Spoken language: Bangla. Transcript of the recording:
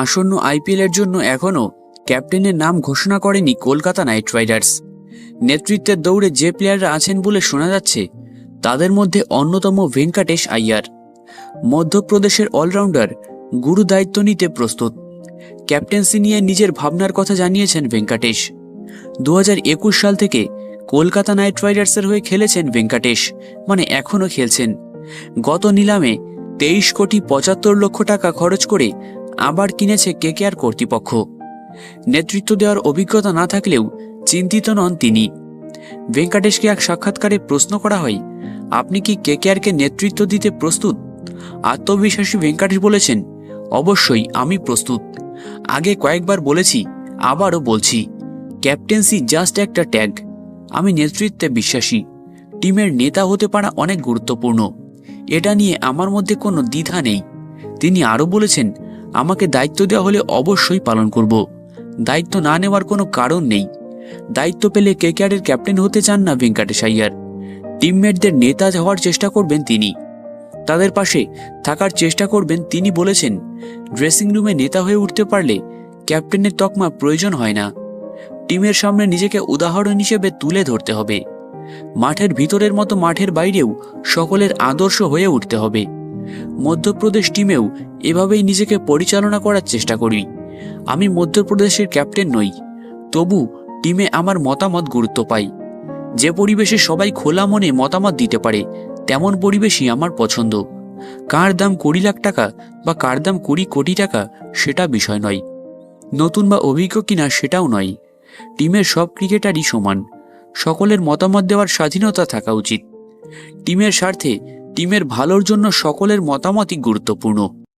আসন্ন আইপিএলের জন্য এখনও ক্যাপ্টেনের নাম ঘোষণা করেনি কলকাতা নাইট রাইডার্স। নেতৃত্বের দৌড়ে যে প্লেয়াররা আছেন বলে শোনা যাচ্ছে, তাদের মধ্যে অন্যতম ভেঙ্কাটেশ আইয়ার মধ্যপ্রদেশের অলরাউন্ডার গুরু দায়িত্ব নিতে প্রস্তুত। ক্যাপ্টেন্সি নিয়ে নিজের ভাবনার কথা জানিয়েছেন ভেঙ্কাটেশ। দু হাজার একুশ সাল থেকে কলকাতা নাইট রাইডার্সের হয়ে খেলেছেন ভেঙ্কাটেশ মানে এখনও খেলছেন। গত নিলামে তেইশ কোটি পঁচাত্তর লক্ষ টাকা খরচ করে আবার কিনেছে কেকেআর কর্তৃপক্ষ। নেতৃত্ব দেওয়ার অভিজ্ঞতা না থাকলেও চিন্তিত নন তিনি। ভেঙ্কাটেশকে এক সাক্ষাৎকারে প্রশ্ন করা হয়, আপনি কি কেকেআরকে নেতৃত্ব দিতে প্রস্তুত? আত্মবিশ্বাসী ভেঙ্কাটেশ বলেছেন, অবশ্যই আমি প্রস্তুত। আগে কয়েকবার বলেছি, আবারও বলছি, ক্যাপ্টেন্সি জাস্ট একটা ট্যাগ। আমি নেতৃত্বে বিশ্বাসী। টিমের নেতা হতে পারা অনেক গুরুত্বপূর্ণ। এটা নিয়ে আমার মধ্যে কোনো দ্বিধা নেই। তিনি আরও বলেছেন আমাকে দায়িত্ব দেওয়া হলে অবশ্যই পালন করব। দায়িত্ব না নেওয়ার কোনো কারণ নেই। দায়িত্ব পেলে কেকেআরের ক্যাপ্টেন হতে চান না ভেঙ্কাটেশ আইয়ার টিমমেটদের নেতা হওয়ার চেষ্টা করবেন তিনি। তাদের পাশে থাকার চেষ্টা করবেন তিনি বলেছেন, ড্রেসিং রুমে নেতা হয়ে উঠতে পারলে ক্যাপ্টেনের তকমা প্রয়োজন হয় না। টিমের সামনে নিজেকে উদাহরণ হিসেবে তুলে ধরতে হবে। মাঠের ভিতরের মতো মাঠের বাইরেও সকলের আদর্শ হয়ে উঠতে হবে। মধ্যপ্রদেশ টিমেও এভাবেই নিজেকে পরিচালনা করার চেষ্টা করি। আমি মধ্যপ্রদেশের ক্যাপ্টেন নই, তবু টিমে আমার মতামত গুরুত্ব পাই। যে পরিবেশে সবাই খোলা মনে মতামত দিতে পারে, তেমন পরিবেশই আমার পছন্দ। কার দাম কুড়ি লাখ টাকা বা কার দাম কুড়ি কোটি টাকা, সেটা বিষয় নয়। নতুন বা অভিজ্ঞ কিনা সেটাও নয়। টিমের সব ক্রিকেটারই সমান। সকলের মতামত দেওয়ার স্বাধীনতা থাকা উচিত। টিমের স্বার্থে, টিমের ভালোর জন্য সকলের মতামতই গুরুত্বপূর্ণ।